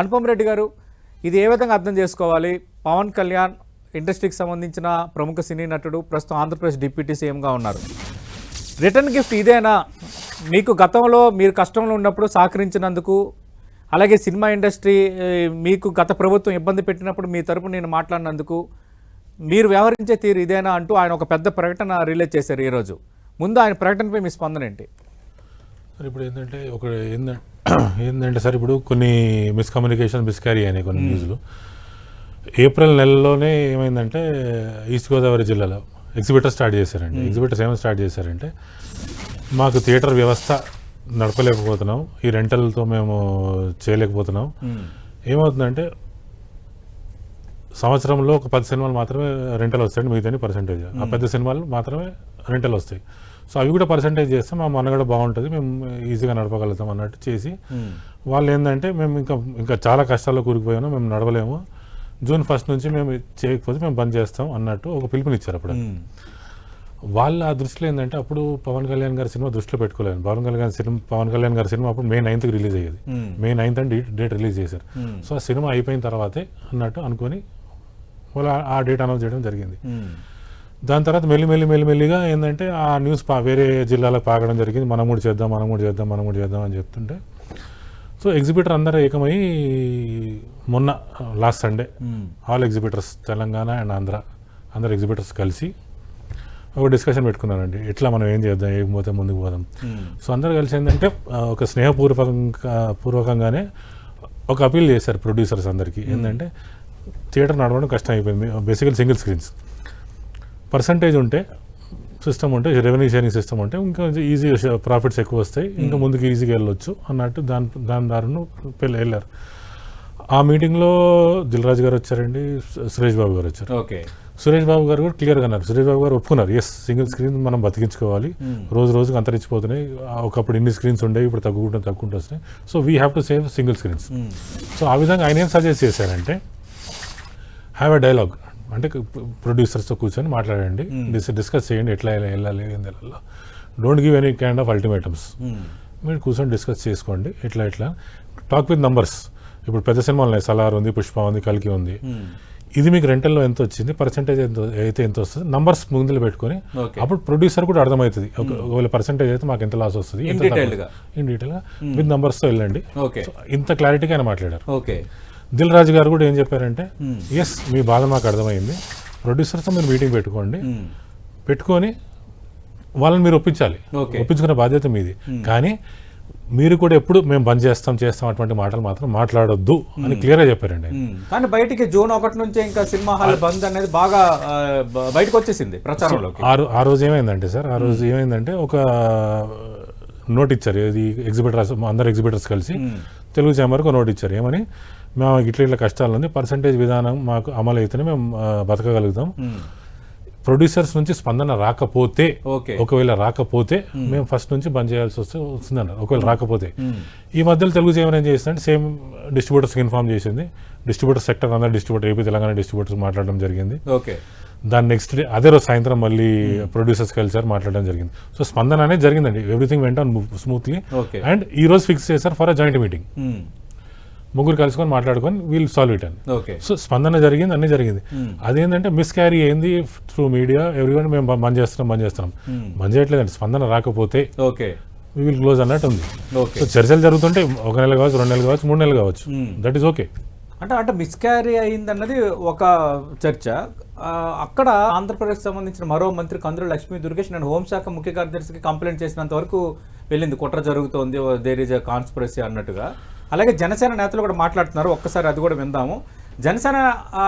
అనుపమ్ రెడ్డి గారు ఇది ఏ విధంగా అర్థం చేసుకోవాలి? పవన్ కళ్యాణ్ ఇండస్ట్రీకి సంబంధించిన ప్రముఖ సినీ నటుడు ప్రస్తుతం ఆంధ్రప్రదేశ్ డిప్యూటీ సీఎంగా ఉన్నారు. రిటర్న్ గిఫ్ట్ ఇదేనా? మీకు గతంలో మీరు కష్టంలో ఉన్నప్పుడు సహకరించినందుకు అలాగే సినిమా ఇండస్ట్రీ మీకు గత ప్రభుత్వం ఇబ్బంది పెట్టినప్పుడు మీ తరపు నేను మాట్లాడినందుకు మీరు వ్యవహరించే తీరు ఇదేనా అంటూ ఆయన ఒక పెద్ద ప్రకటన రిలీజ్ చేశారు ఈరోజు. ముందు ఆయన ప్రకటనపై మీ స్పందన ఏంటి? సార్ ఇప్పుడు ఏంటంటే ఒక ఏంటంటే ఏంటంటే సార్ ఇప్పుడు కొన్ని మిస్కమ్యూనికేషన్ మిస్క్యారీ అయినాయి కొన్ని న్యూస్లు. ఏప్రిల్ నెలలోనే ఏమైందంటే ఈస్ట్ గోదావరి జిల్లాలో ఎగ్జిబిటర్ స్టార్ట్ చేశారండి. ఎగ్జిబిటర్స్ ఏమైనా స్టార్ట్ చేశారంటే మాకు థియేటర్ వ్యవస్థ నడపలేకపోతున్నాం ఈ రెంటల్తో మేము చేయలేకపోతున్నాం. ఏమవుతుందంటే సంవత్సరంలో ఒక పది సినిమాలు మాత్రమే రెంటల్ వస్తాయండి మిగతా పర్సెంటేజ్ ఆ పెద్ద సినిమాలు మాత్రమే రెంటల్ వస్తాయి సో అవి కూడా పర్సెంటేజ్ చేస్తే మా మనగడ బాగుంటుంది మేము ఈజీగా నడపగలుగుతాం అన్నట్టు చేసి. వాళ్ళు ఏంటంటే మేము ఇంకా ఇంకా చాలా కష్టాల్లో కూరుకుపోయాము మేము నడవలేము. జూన్ ఫస్ట్ నుంచి మేము చేయకపోతే మేము బంద్ చేస్తాం అన్నట్టు ఒక పిలుపునిచ్చారు అప్పుడు. వాళ్ళ ఆ దృష్టిలో ఏంటంటే అప్పుడు పవన్ కళ్యాణ్ గారి సినిమా దృష్టిలో పెట్టుకోలేదు పవన్ కళ్యాణ్ సినిమా పవన్ కళ్యాణ్ గారి సినిమా అప్పుడు మే నైన్త్కి రిలీజ్ అయ్యేది. మే నైన్త్ అని డేట్ రిలీజ్ చేశారు. సో ఆ సినిమా అయిపోయిన తర్వాతే అన్నట్టు అనుకొని వాళ్ళు ఆ డేట్ అనౌన్స్ చేయడం జరిగింది. దాని తర్వాత మెల్లి మెల్లి మెల్లి మెల్లిగా ఏంటంటే ఆ న్యూస్ పా వేరే జిల్లాలకు పాకడం జరిగింది. మనం కూడా చేద్దాం మనం కూడా చేద్దాం మనం కూడా చేద్దాం అని చెప్తుంటే సో ఎగ్జిబిటర్ అందరూ ఏకమై మొన్న last Sunday all exhibitors Telangana and Andhra అందరు ఎగ్జిబిటర్స్ కలిసి ఒక డిస్కషన్ పెట్టుకున్నారండి. ఎట్లా మనం ఏం చేద్దాం ఏం పోతే ముందుకు పోదాం. సో అందరు కలిసి ఏంటంటే ఒక స్నేహపూర్వకంగా పూర్వకంగానే ఒక అపీల్ చేశారు ప్రొడ్యూసర్స్ అందరికీ. ఏంటంటే థియేటర్ నడవడం కష్టం అయిపోయింది. బేసికల్ సింగిల్ స్క్రీన్స్ పర్సంటేజ్ ఉంటే సిస్టమ్ ఉంటే రెవెన్యూ షేరింగ్ సిస్టమ్ ఉంటే ఇంకా ఈజీ ప్రాఫిట్స్ ఎక్కువ వస్తాయి. ఇంకా ముందుకు ఈజీగా వెళ్ళొచ్చు అన్నట్టు దాని దాని దారిను వెళ్ళారు. ఆ మీటింగ్లో దిల్రాజు గారు వచ్చారండి సురేష్ బాబు గారు వచ్చారు. ఓకే. సురేష్ బాబు గారు కూడా క్లియర్గా అన్నారు సురేష్ బాబు గారు ఒప్పుకున్నారు. ఎస్ సింగిల్ స్క్రీన్ మనం బతికించుకోవాలి. రోజు రోజుకు అంతరించిపోతున్నాయి. ఒకప్పుడు ఇన్ని స్క్రీన్స్ ఉండేవి ఇప్పుడు తగ్గుకుంటూ తగ్గుకుంటూ వస్తున్నాయి. So we have to save single screens so ఆ విధంగా ఆయన ఏం సజెస్ట్ చేశారంటే హ్యావ్ ఎ డైలాగ్ అంటే ప్రొడ్యూసర్స్తో కూర్చొని మాట్లాడండి. డిస్ డిస్కస్ చేయండి ఎట్లా వెళ్ళాలి don't give any kind of ultimatums మీరు కూర్చొని డిస్కస్ చేసుకోండి. ఎట్లా ఎట్లా. టాక్ విత్ నంబర్స్ ఇప్పుడు పెద్ద సినిమాలు ఉన్నాయి. సలార్ ఉంది పుష్ప ఉంది కల్కి ఉంది. ఇది మీకు రెంటల్లో ఎంత వచ్చింది? పర్సెంటేజ్ ఎంత అయితే ఎంత వస్తుంది? నంబర్స్ ముందులో పెట్టుకొని. అప్పుడు ప్రొడ్యూసర్ కూడా అర్థమవుతుంది. ఒక- ఒకవేళ పర్సెంటేజ్ అయితే మాకు ఎంత లాస్ వస్తుంది. ఇన్ డీటెయిల్గా విత్ నంబర్స్తో వెళ్ళండి. ఇంత క్లారిటీగా ఆయన మాట్లాడారు. ఓకే. దిల్ రాజు గారు కూడా ఏం చెప్పారంటే ఎస్ మీ బాధ మాకు అర్థమైంది. ప్రొడ్యూసర్తో మీరు మీటింగ్ పెట్టుకోండి. పెట్టుకొని వాళ్ళని మీరు ఒప్పించాలి. ఒప్పించుకునే బాధ్యత మీది. కానీ మీరు కూడా ఎప్పుడు మేము బంద్ చేస్తాం చేస్తాం అటువంటి మాటలు మాత్రం మాట్లాడొద్దు అని క్లియర్గా చెప్పారండి ఆయన. మ్మ్. కానీ బయటికి జూన్ ఒకటి నుంచే ఇంకా సినిమా హాల్ బంద్ అనేది బాగా బయటకు వచ్చేసింది ప్రచారంలోకి. ఆ రోజు ఏమైందంటే సార్ ఆ రోజు ఏమైందంటే ఒక నోట్ ఇచ్చారు. ఇది ఎగ్జిబిటర్స్ అందరు ఎగ్జిబిటర్స్ కలిసి తెలుగు ఛాంబర్కి ఒక నోట్ ఇచ్చారు. ఏమని? మేము ఇట్లా ఇట్లా కష్టాలు ఉంది పర్సంటేజ్ విధానం మాకు అమలు అయితేనే మేము బతకగలుగుతాం. ప్రొడ్యూసర్స్ నుంచి స్పందన రాకపోతే ఒకవేళ రాకపోతే మేము. ఫస్ట్ నుంచి బంద్ చేయాల్సి వస్తే వస్తుందన్నారు. ఒకవేళ రాకపోతే. ఈ మధ్యలో తెలుగు చేయమని ఏం చేసిందంటే సేమ్ డిస్ట్రిబ్యూటర్స్కి ఇన్ఫార్మ్ చేసింది. డిస్ట్రిబ్యూటర్ సెక్టర్ అందరూ డిస్ట్రిబ్యూటర్ ఏపీ తెలంగాణ డిస్ట్రిబ్యూటర్స్ మాట్లాడడం జరిగింది. ఓకే. దాని నెక్స్ట్ డే అదే రోజు సాయంత్రం మళ్ళీ ప్రొడ్యూసర్స్ కలిసారు మాట్లాడడం జరిగింది. సో స్పందన అనేది జరిగిందండి. ఎవ్రీథింగ్ వెంట స్మూత్లీ అండ్ ఈ రోజు ఫిక్స్ చేశారు ఫర్ అ జాయింట్ మీటింగ్. ముగ్గురు కలుసుకొని మాట్లాడుకొని వీల్ సాల్వ్ ఇట్ అని. ఓకే సో స్పందన జరిగింది అన్నీ జరిగింది. అదేంటంటే మిస్ క్యారీ అయింది త్రూ మీడియా ఎవ్రీవన్ మేము బ- బంద్ చేస్తున్నాం బంద్ చేస్తున్నాం. బంద్ చేయట్లేదండి స్పందన రాకపోతే ఓకే వీ విల్ క్లోజ్ అన్నట్టు ఉంది ఓకే సో చర్చలు జరుగుతుంటే ఒక నెల కావచ్చు రెండు నెలలు కావచ్చు మూడు నెలలు కావచ్చు. దట్ ఈస్ ఓకే అంటే అంటే మిస్క్యారీ అయిందన్నది ఒక చర్చ. అక్కడ ఆంధ్రప్రదేశ్ సంబంధించిన మరో మంత్రి కందుల లక్ష్మీ దుర్గేష్ నేను హోంశాఖ ముఖ్య కార్యదర్శికి కంప్లైంట్ చేసినంత వరకు వెళ్ళింది. కుట్ర జరుగుతోంది దేర్ ఇస్ ఎ కాన్స్పిరసీ అన్నట్టుగా. అలాగే జనసేన నేతలు కూడా మాట్లాడుతున్నారు. ఒక్కసారి అది కూడా విందాము. జనసేన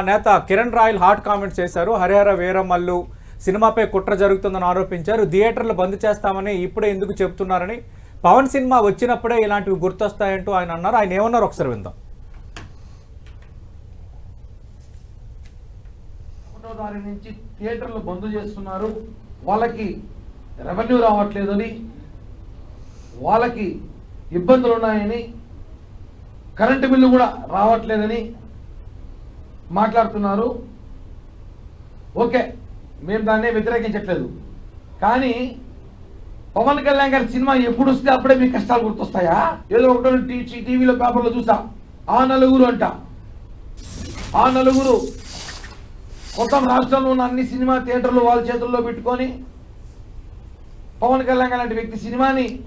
నేత కిరణ్ రాయల్ హాట్ కామెంట్స్ చేశారు. హరిహర వీరమల్లు సినిమాపై కుట్ర జరుగుతుందని ఆరోపించారు. థియేటర్లు బంద్ చేస్తామని ఇప్పుడే ఎందుకు చెప్తున్నారని పవన్ సినిమా వచ్చినప్పుడే ఇలాంటివి గుర్తొస్తాయంటూ ఆయన అన్నారు. ఆయన ఏమన్నారు? ఒకసారి విందాం. ఒకటో తారీఖు నుంచి థియేటర్లు బంద్ చేస్తున్నారు. వాళ్ళకి రెవెన్యూ రావట్లేదని వాళ్ళకి ఇబ్బందులు ఉన్నాయని కరెంటు బిల్లు కూడా రావట్లేదని మాట్లాడుతున్నారు. ఓకే మేము దాన్ని వ్యతిరేకించట్లేదు. కానీ పవన్ కళ్యాణ్ గారి సినిమా ఎప్పుడు వస్తే అప్పుడే మీ కష్టాలు గుర్తొస్తాయా? ఏదో ఒకటో టీ- టీవీలో పేపర్లో చూసా. ఆ నలుగురు అంట. ఆ నలుగురు మొత్తం రాష్ట్రంలో ఉన్న అన్ని సినిమా థియేటర్లు వాళ్ళ చేతుల్లో పెట్టుకొని పవన్ కళ్యాణ్ లాంటి వ్యక్తి సినిమాని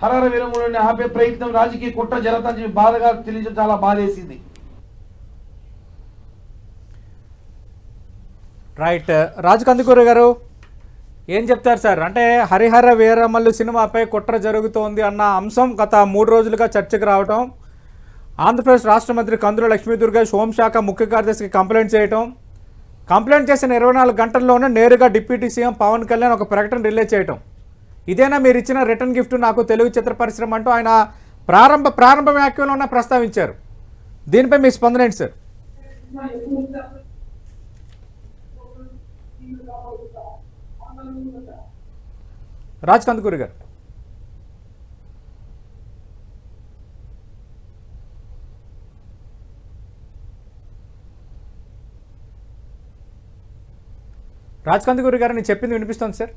హరహర వీరముడిని ఆపే ప్రయత్నం రాజకీయ కుట్ర జరుగుతుందని చెప్పి బాధగా తెలియజేయడం చాలా బాధేసింది. రైట్ రాజు కందుకూరు గారు ఏం చెప్తారు సార్? అంటే హరిహర వీరమల్లు సినిమాపై కుట్ర జరుగుతోంది అన్న అంశం గత మూడు రోజులుగా చర్చకు రావటం ఆంధ్రప్రదేశ్ రాష్ట్ర మంత్రి కందుల లక్ష్మీదుర్గేష్ హోంశాఖ ముఖ్య కార్యదర్శికి కంప్లైంట్ చేయటం కంప్లైంట్ చేసిన ఇరవై నాలుగు గంటల్లోనే నేరుగా డిప్యూటీ సీఎం పవన్ కళ్యాణ్ ఒక ప్రకటన రిలీజ్ చేయటం. ఇదేనా మీరు ఇచ్చిన రిటర్న్ గిఫ్ట్ నాకు తెలుగు చిత్ర పరిశ్రమ అంటూ ఆయన ప్రారంభ ప్రారంభ వ్యాఖ్యలోనే ప్రస్తావించారు. దీనిపై మీ స్పందన ఏంటి సార్? రాజ్ కందుకూరి గారు. రాజ్ కందుకూరి గారు నేను చెప్పింది వినిపిస్తుంది సార్.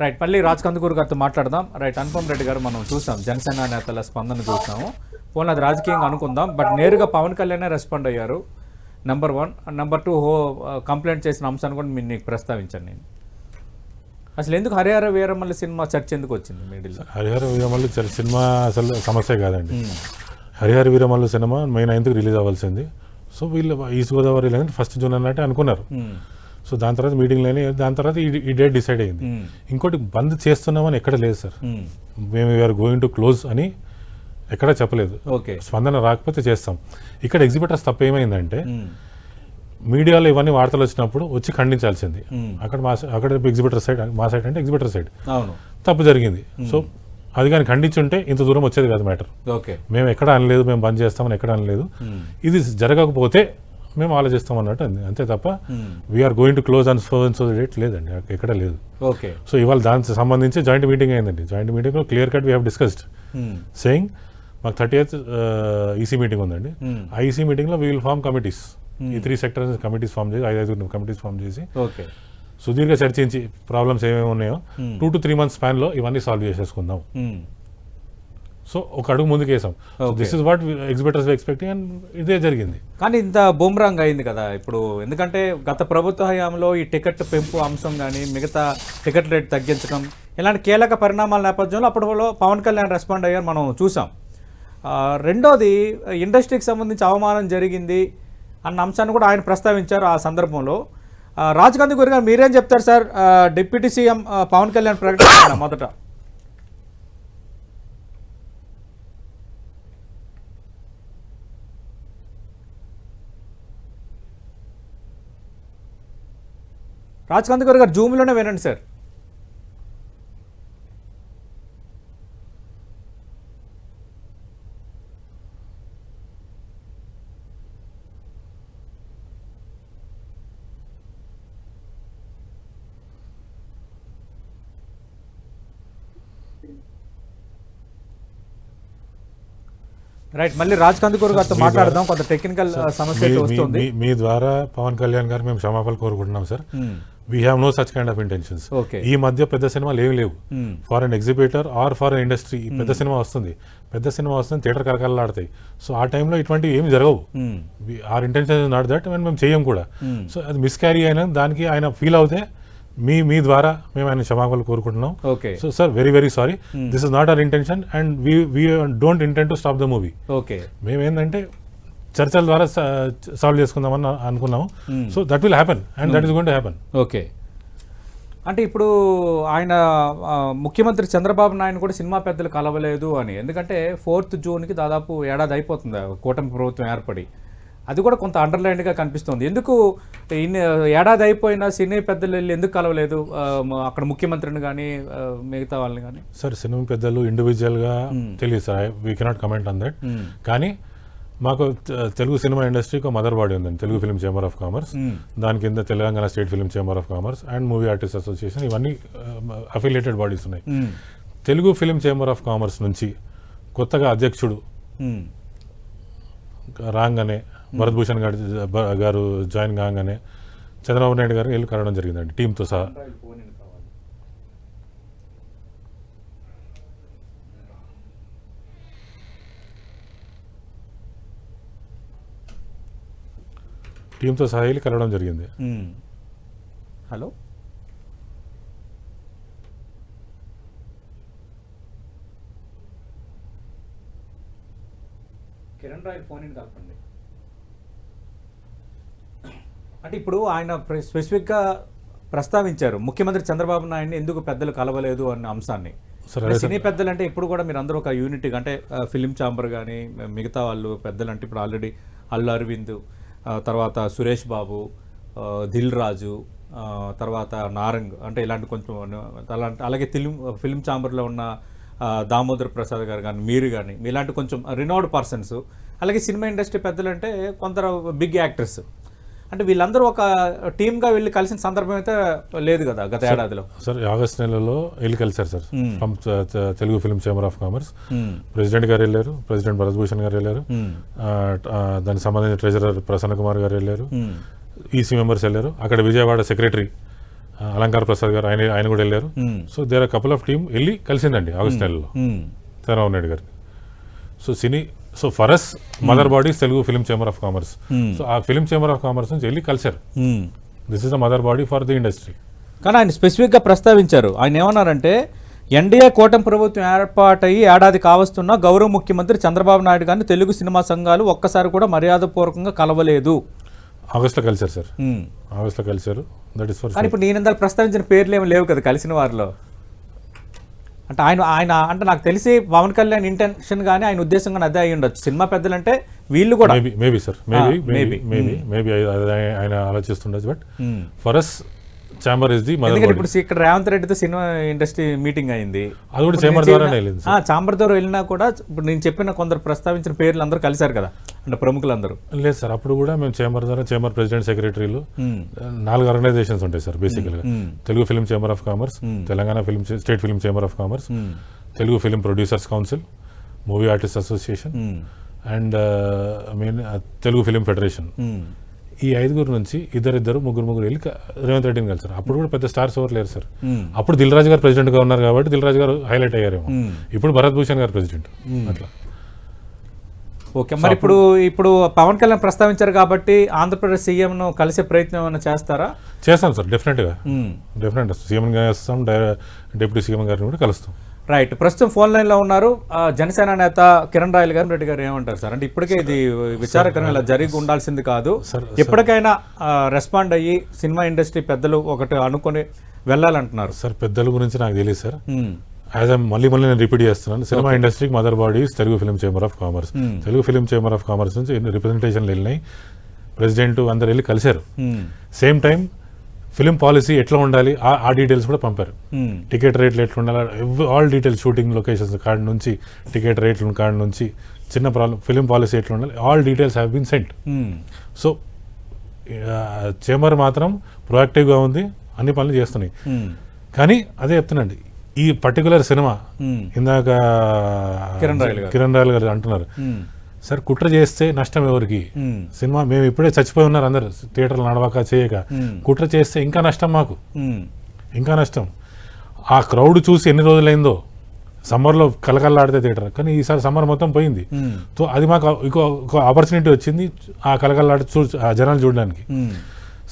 రైట్ మళ్ళీ రాజ్ కందుకూరు గారితో మాట్లాడదాం. రైట్ అనుపమ్ రెడ్డి గారు మనం చూసాం. జనసేన నేతల స్పందన చూసాము. పోనీ అది రాజకీయంగా అనుకుందాం. బట్ నేరుగా పవన్ కళ్యాణే రెస్పాండ్ అయ్యారు. నెంబర్ వన్ నెంబర్ టూ హో కంప్లైంట్ చేసిన అంశాన్ని కూడా మీరు నీకు ప్రస్తావించాను నేను. అసలు ఎందుకు హరిహర వీరమల్లి సినిమా చర్చ ఎందుకు వచ్చింది మిడిల్ హరిహర వీరమల్లు సినిమా అసలు సమస్య కాదండి. హరిహర వీరమల్లు సినిమా మెయిన్ నైన్త్కి రిలీజ్ అవ్వాల్సింది. సో వీళ్ళు ఈస్ట్ గోదావరి ఫస్ట్ జూన్ అన్నట్టు అనుకున్నారు. సో దాని తర్వాత మీటింగ్ లేని దాని తర్వాత ఈ- డేట్ డిసైడ్ అయింది. ఇంకోటి బంద్ చేస్తున్నామని ఎక్కడ లేదు సార్. మేము. వీఆర్ గోయింగ్ టు క్లోజ్ అని ఎక్కడ చెప్పలేదు. ఓకే. స్పందన రాకపోతే చేస్తాం. ఇక్కడ ఎగ్జిబిటర్స్ తప్ప ఏమైందంటే మీడియాలో ఇవన్నీ వార్తలు వచ్చినప్పుడు వచ్చి ఖండించాల్సింది. అక్కడ మా అక్కడ ఎగ్జిబిటర్ సైడ్ మా సైడ్ అంటే ఎగ్జిబిటర్ సైడ్ తప్పు జరిగింది. సో అది కానీ ఖండించుంటే ఇంత దూరం వచ్చేది కాదు మ్యాటర్. ఓకే. మేము ఎక్కడ అనలేదు మేము బంద్ చేస్తామని ఎక్కడ అనలేదు. ఇది జరగకపోతే మేము ఆలోచిస్తాం అన్నట్టు అంది అంతే తప్ప we're going to close and so and so date లేదండి. ఎక్కడ లేదు. ఓకే సో ఇవాళ దానికి సంబంధించి జాయింట్ మీటింగ్ అయిందండి. జాయింట్ మీటింగ్లో clear cut we have discussed saying మాకు థర్టీ ఎయిత్ ఈసీ మీటింగ్ ఉందండి. ఆ ఈసీ మీటింగ్లో వీ విల్ ఫార్మ్ కమిటీస్ ఈ త్రీ సెక్టర్స్ కమిటీస్ ఫామ్ చేసి ఐదు ఐదు కమిటీస్ ఫామ్ చేసి ఓకే సుదీర్ఘ చర్చించి ప్రాబ్లమ్స్ ఏమేమి ఉన్నాయో టూ టు త్రీ మంత్స్ స్పాన్లో ఇవన్నీ సాల్వ్ చేసేసుకుందాం. సో ఒక అడుగు ముందుకు వేసాం. This is what exhibitors expecting and ఇదే జరిగింది. కానీ ఇంత బూమ్రాంగ్ అయింది కదా ఇప్పుడు. ఎందుకంటే గత ప్రభుత్వ హయాంలో ఈ టికెట్ పెంపు అంశం కానీ మిగతా టికెట్ రేట్ తగ్గించడం ఇలాంటి కీలక పరిణామాల నేపథ్యంలో అప్పటిలో పవన్ కళ్యాణ్ రెస్పాండ్ అయ్యారు మనం చూసాం. రెండోది ఇండస్ట్రీకి సంబంధించి అవమానం జరిగింది అన్న అంశాన్ని కూడా ఆయన ప్రస్తావించారు ఆ సందర్భంలో. ఆ, రాజ్ గాంధీ గురి గారు మీరేం చెప్తారు sir? Deputy CM Pawan Kalyan ప్రకటించిన మొదట. రాజ్ కాంత్ గారు జూమ్లోనే వినండి సార్. రైట్ మళ్ళీ రాజ్ కందుకూరు గారితో మాట్లాడదాం. కొంత టెక్నికల్ సమస్య మీ- వస్తుంది. మీ- మీ ద్వారా పవన్ కళ్యాణ్ గారు మేము క్షమాపణలు కోరుకుంటున్నాం sir. We have no such kind of intentions. ఈ మధ్య పెద్ద సినిమాలు ఏమి లేవు. Hmm. For an exhibitor or for an industry పెద్ద సినిమా వస్తుంది. పెద్ద సినిమా వస్తుంది థియేటర్ కరకల్లాడతాయి సో ఆ టైంలో ఇటువంటివి ఏమి జరగవు. Hmm. Our intention not that మేము చేయం కూడా. Hmm. సో అది మిస్క్యారీ అయినా దానికి ఆయన ఫీల్ అవుతే మీ మీ ద్వారా మేము ఆయన క్షమాపణలు కోరుకుంటున్నాం. Okay so sir very very sorry this is not our intention and we we don't intent to stop the movie okay మేము ఏంటంటే చర్చల ద్వారా సాల్వ్ చేసుకుందామని అనుకున్నాము. So that will happen and that is going to happen okay అంటే ఇప్పుడు ఆయన ముఖ్యమంత్రి చంద్రబాబు నాయుడు కూడా సినిమా పెద్దలు కలవలేదు అని. ఎందుకంటే ఫోర్త్ జూన్కి దాదాపు ఏడాది అయిపోతుంది కూటమి ప్రభుత్వం ఏర్పడి. అది కూడా కొంత అండర్లైన్గా కనిపిస్తుంది. ఎందుకు ఇన్ని ఏడాది అయిపోయినా సినీ పెద్దలు వెళ్ళి ఎందుకు కలవలేదు? అక్కడ ముఖ్యమంత్రిని కానీ మిగతా వాళ్ళని కానీ సార్ సినిమా పెద్దలు ఇండివిజువల్గా తెలియదు sir we cannot comment on that కానీ మాకు తెలుగు సినిమా ఇండస్ట్రీకి ఒక మదర్ బాడీ ఉందండి. Telugu film chamber of commerce. దాని కింద Telangana state film chamber of commerce and movie artist association ఇవన్నీ అఫిలియేటెడ్ బాడీస్ ఉన్నాయి. Telugu film chamber of commerce నుంచి కొత్తగా అధ్యక్షుడు రాగానే భరత్ భూషణ్ గారు గారు జాయిన్ కాగానే చంద్రబాబు నాయుడు గారు వెళ్ళి కలవడం జరిగిందండి. టీంతో సహా. టీంతో సహా వెళ్ళి కలవడం జరిగింది. హలో? కిరణ్ రాయ్ ఫోన్ కలపండి. అంటే ఇప్పుడు ఆయన స్పెసిఫిక్గా ప్రస్తావించారు ముఖ్యమంత్రి చంద్రబాబు నాయుడిని ఎందుకు పెద్దలు కలవలేదు అన్న అంశాన్ని. సినీ పెద్దలు అంటే ఇప్పుడు కూడా మీరు అందరూ ఒక యూనిట్ అంటే ఫిలిం ఛాంబర్ కానీ మిగతా వాళ్ళు పెద్దలు అంటే ఇప్పుడు ఆల్రెడీ అల్లు అరవింద్ తర్వాత సురేష్ బాబు దిల్ రాజు తర్వాత నారంగ్ అంటే ఇలాంటి కొంచెం అలాంటి అలాగే ఫిలిం ఫిలిం ఛాంబర్లో ఉన్న దామోదర్ ప్రసాద్ గారు కానీ మీరు కానీ ఇలాంటి కొంచెం రినౌడ్ పర్సన్స్ అలాగే సినిమా ఇండస్ట్రీ పెద్దలు అంటే కొందరు బిగ్ యాక్టర్స్ అంటే వీళ్ళందరూ ఒక టీమ్గా వెళ్ళి కలిసిన సందర్భం అయితే లేదు కదా గత ఏడాదిలో. సార్ ఆగస్ట్ నెలలో వెళ్ళి కలిశారు sir. Telugu film chamber of commerce. President గారు వెళ్ళారు ప్రెసిడెంట్ భరత్భూషణ్ గారు వెళ్ళారు. దానికి సంబంధించిన ట్రెజరర్ ప్రసన్న కుమార్ గారు వెళ్ళారు. ఈసీ మెంబర్స్ వెళ్ళారు. అక్కడ విజయవాడ సెక్రటరీ అలంకార ప్రసాద్ గారు ఆయన ఆయన కూడా వెళ్ళారు. So there couple of team వెళ్ళి కలిసిందండి ఆగస్ట్ నెలలో. చంద్రబాబు నాయుడు గారికి so cine so for us mother bodies Telugu film chamber of commerce. So ఆ ఫిల్మ్ ఛాంబర్ ఆఫ్ కామర్స్ నుంచి వెళ్ళి కలిశారు. మ్మ్. This is the mother body for the industry కానీ ఆయన స్పెసిఫిక్గా ప్రస్తావించారు. ఆయన ఏమన్నారంటే ఎన్డీఏ కూటమి ప్రభుత్వం ఏర్పాటయ్యి ఏడాది కావస్తున్న గౌరవ ముఖ్యమంత్రి చంద్రబాబు నాయుడు గారిని తెలుగు సినిమా సంఘాలు ఒక్కసారి కూడా మర్యాదపూర్వకంగా కలవలేదు. ఆగస్ట్లో కలిశారు సార్. ఆగస్ట్లో కలిశారు. దట్ ఇస్ ఫర్ కానీ ఇప్పుడు నేను ఇందాక ప్రస్తావించిన పేర్లు ఏమి లేవు కదా కలిసిన వారిలో. అంటే ఆయన ఆయన అంటే నాకు తెలిసి పవన్ కళ్యాణ్ ఇంటెన్షన్ కానీ ఆయన ఉద్దేశం కానీ అదే అయి ఉండొచ్చు. సినిమా పెద్దలంటే వీళ్ళు కూడా. Maybe maybe sir maybe maybe. Maybe maybe ఆయన ఆలోచిస్తుండొచ్చు. But. For us chamber is the ఇప్పుడు ఇక్కడ రేవంత్ రెడ్డితో సినిమా ఇండస్ట్రీ మీటింగ్ అయింది అది కూడా ద్వారానే చెప్పిన- వెళ్ళింది చాంబర్ ద్వారా వెళ్ళినా కూడా ఇప్పుడు నేను చెప్పిన కొందరు ప్రస్తావించిన పేర్లు అందరూ కలిశారు కదా అంటే ప్రముఖులందరూ లేదు సార్ అప్పుడు కూడా మేము చేంబర్ ద్వారా చేంబర్ ప్రెసిడెంట్ సెక్రటరీలు. నాలుగు ఆర్గనైజేషన్స్ ఉంటాయి సార్ బేసికల్గా మ్మ్. Telugu film chamber of commerce. Telangana film state film chamber of commerce. Telugu film producers council movie artist association. And main Telugu film federation. ఈ ఐదుగురు నుంచి ఇద్దరిద్దరు ముగ్గురు ముగ్గురు వెళ్ళి రేవంత్ రెడ్డిని కలిసారు అప్పుడు కూడా పెద్ద స్టార్స్ ఎవరు లేరు సార్. అప్పుడు దిల్ రాజు గారు ప్రెసిడెంట్గా ఉన్నారు కాబట్టి దిల్ రాజు గారు హైలైట్ అయ్యారేమో. ఇప్పుడు భరత్ భూషణ్ గారు ప్రెసిడెంట్ అట్లా. ఓకే మరి ఇప్పుడు ఇప్పుడు పవన్ కళ్యాణ్ ప్రస్తావించారు కాబట్టి ఆంధ్రప్రదేశ్ సీఎంను కలిసే ప్రయత్నం ఏమైనా చేస్తారా? చేస్తాం సార్ డెఫినెట్గా. డెఫినెట్ సీఎం చేస్తాం డిప్యూటీ సీఎం గారిని కూడా కలుస్తాం. రైట్ ప్రస్తుతం ఫోన్ లైన్లో ఉన్నారు. జనసేన నేత కిరణ్ రాయల్ గారు రెడ్డి గారు ఏమంటారు సార్? అంటే ఇప్పటికే ఇది విచారకరం ఇలా జరిగి ఉండాల్సింది కాదు. సార్, ఎప్పటికైనా రెస్పాండ్ అయ్యి సినిమా ఇండస్ట్రీ పెద్దలు ఒకటి అనుకొని వెళ్ళాలంటున్నారు. సార్ పెద్దల గురించి నాకు తెలియదు సార్. యాజ్ మళ్ళీ మళ్ళీ నేను రిపీట్ చేస్తున్నాను. సినిమా ఇండస్ట్రీకి mother bodies Telugu film chamber of commerce Hmm. Telugu film chamber of commerce నుంచి ఎన్ని రిప్రజెంటేషన్లు వెళ్ళినాయి? ప్రెసిడెంట్ అందరు వెళ్ళి కలిశారు. సేమ్ టైం ఫిలిం పాలసీ ఎట్లా ఉండాలి ఆ- డీటెయిల్స్ కూడా పంపారు మ్మ్. టికెట్ రేట్లు ఎట్లా ఉండాలి ఆల్ డీటెయిల్స్ షూటింగ్ లొకేషన్స్ కాడ నుంచి టికెట్ రేట్ల కాడ నుంచి చిన్న ప్రాబ్లం ఫిలిం పాలసీ ఎట్లా ఉండాలి all details have been sent. So chamber మాత్రం ప్రొయాక్టివ్గా ఉంది అన్ని పనులు చేస్తున్నాయి మ్మ్. కానీ అదే చెప్తున్నాండి ఈ పర్టికులర్ సినిమా మ్మ్. ఇందాక కిరణ్ రాయల్ గారు. కిరణ్ రాయల్ గారు అంటున్నారు. సార్ కుట్ర చేస్తే నష్టం ఎవరికి. సినిమా మేము ఇప్పుడే చచ్చిపోయి ఉన్నారు అందరు థియేటర్లు నడవక చేయక. కుట్ర చేస్తే ఇంకా నష్టం మాకు. ఇంకా నష్టం ఆ క్రౌడ్ చూసి ఎన్ని రోజులైందో సమ్మర్లో కలకల్లాడితే థియేటర్ కానీ ఈసారి సమ్మర్ మొత్తం పోయింది. సో అది మాకు ఇంకో ఒక ఆపర్చునిటీ వచ్చింది ఆ కలకల్లాడి చూ ఆ జనాలు చూడడానికి.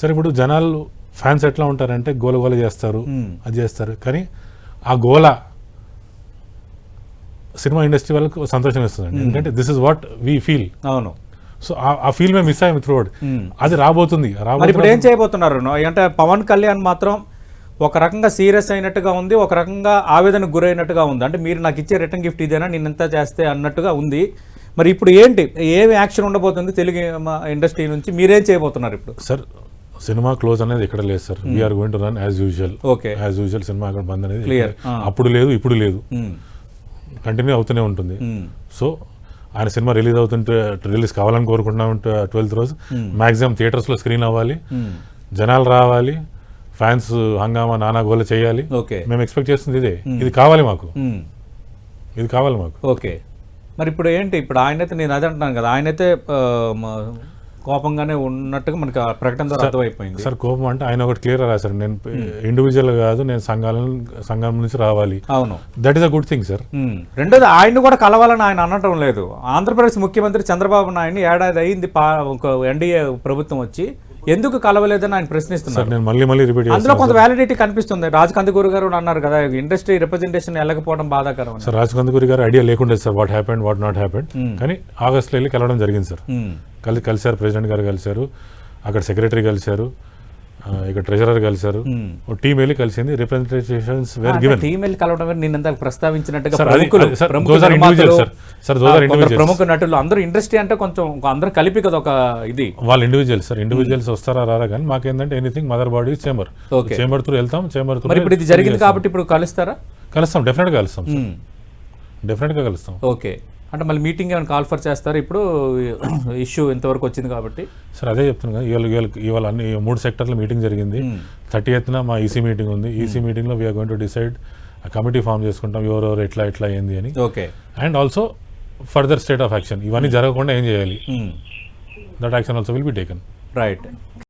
సరే ఇప్పుడు జనాలు ఫ్యాన్స్ ఎట్లా ఉంటారంటే గోల గోల చేస్తారు. అది చేస్తారు కానీ ఆ గోల సినిమా ఇండస్ట్రీ వాళ్ళకు సంతోషం ఇస్తుంది ఎందుకంటే this is what we feel అవును. సో ఆ ఫీల్ మేము మిస్ అయ్యాము త్రూ మ్మ్. అది రాబోతుంది. ఇప్పుడు ఏం చేయబోతున్నారు? అంటే పవన్ కళ్యాణ్ మాత్రం ఒక రకంగా సీరియస్ అయినట్టుగా ఉంది ఒక రకంగా ఆవేదనకు గురైనట్టుగా ఉంది. అంటే మీరు నాకు ఇచ్చే రిటర్న్ గిఫ్ట్ ఇదేనా నేను ఎంత చేస్తే అన్నట్టుగా ఉంది. మరి ఇప్పుడు ఏంటి? ఏమి యాక్షన్ ఉండబోతుంది తెలుగు ఇండస్ట్రీ నుంచి? మీరేం చేయబోతున్నారు ఇప్పుడు? సార్ సినిమా క్లోజ్ అనేది ఎక్కడ లేదు sir we're going to run as usual okay. As usual cinema అక్కడ బంద్ అనేది. అప్పుడు లేదు ఇప్పుడు లేదు. కంటిన్యూ అవుతూనే ఉంటుంది. సో ఆయన సినిమా రిలీజ్ అవుతుంటే రిలీజ్ కావాలని కోరుకుంటున్నాం ట్వెల్త్ రోజు. మాక్సిమం థియేటర్స్లో స్క్రీన్ అవ్వాలి. జనాలు రావాలి. ఫ్యాన్స్ హంగామా నానా గోల చేయాలి. ఓకే. మేము ఎక్స్పెక్ట్ చేస్తుంది ఇదే. ఇది కావాలి మాకు. ఇది కావాలి మాకు. ఓకే. మరి ఇప్పుడు ఏంటి? ఇప్పుడు ఆయనైతే నేను అదే అంటున్నాను కదా. ఆయనైతే కోపంగానే ఉన్నట్టుగా మనకి ఆ ప్రకటన ద్వారా అర్థమైపోయింది. సార్ కోపం అంటే ఆయన ఒకటి క్లియర్ రాశారు. నేను ఇండివిజువల్ కాదు నేను సంఘాలను సంఘం నుంచి రావాలి. అవును. That is a good thing sir. రెండోది ఆయన్ని కూడా కలవాలని ఆయన అనటం లేదు. ఆంధ్రప్రదేశ్ ముఖ్యమంత్రి చంద్రబాబు నాయుడిని ఏడాది అయింది ఒక ఎన్డీఏ ప్రభుత్వం వచ్చి ఎందుకు కలవలేదని ఆయన సార్ ప్రశ్నిస్తున్నారు నేను మళ్ళీ మళ్ళీ రిపీట్ అందులో కొంత వ్యాలిడిటీ కనిపిస్తుంది. రాజ్ కందుకూరు గారు అన్నారు కదా ఇండస్ట్రీ రిప్రజెంటేషన్ వెళ్ళకపోవడం బాధాకరం. సార్ రాజ్ కందుకూరి గారు ఐడియా లేకుండా sir what happened what not happened కానీ ఆగస్ట్లో వెళ్ళి కలవడం జరిగింది సార్ కలిసి కలిశారు ప్రెసిడెంట్ గారు కలిశారు అక్కడ సెక్రటరీ కలిశారు ఇక్కడ ట్రెజరర్ కలిశారు. టీం వెళ్ళి కలిసింది. రిప్రజెంటేషన్స్ వేర్ గివెన్ టీం వెళ్ళి కలవడం వేరు, నేను ఇందాక ప్రస్తావించినట్టుగా సార్, ప్రముఖ నటులు అందరూ ఇండస్ట్రీ అంటే కొంచెం అందరూ కలిపి కదా ఒక ఇది. వాళ్ళ ఇండివిజువల్స్ సార్. ఇండివిజువల్స్ వస్తారా రారా కానీ మాకేంటంటే anything mother body chamber. Chamber through వెళ్తాం చేంబర్ త్రూ ఇప్పుడు ఇది జరిగింది కాబట్టి ఇప్పుడు కలుస్తారా? కలుస్తాం డెఫినెట్గా కలుస్తాం. డెఫినెట్గా కలుస్తాం. ఓకే. అంటే మళ్ళీ మీటింగ్ ఏమైనా కాల్ఫర్ చేస్తారు? ఇప్పుడు ఇష్యూ ఇంతవరకు వచ్చింది కాబట్టి. సార్ అదే చెప్తున్నాను ఇవాళ ఇవాళ ఇవాళ అన్ని మూడు సెక్టర్ల మీటింగ్ జరిగింది. థర్టీ ఎయిత్న మా ఈసీ మీటింగ్ ఉంది. ఈసీ మీటింగ్లో we're going to decide committee form చేసుకుంటాం ఎవరెవరు ఎట్లా ఎట్లా ఏంది అని. Okay and also further state of action ఇవన్నీ జరగకుండా ఏం చేయాలి? That action also will be taken right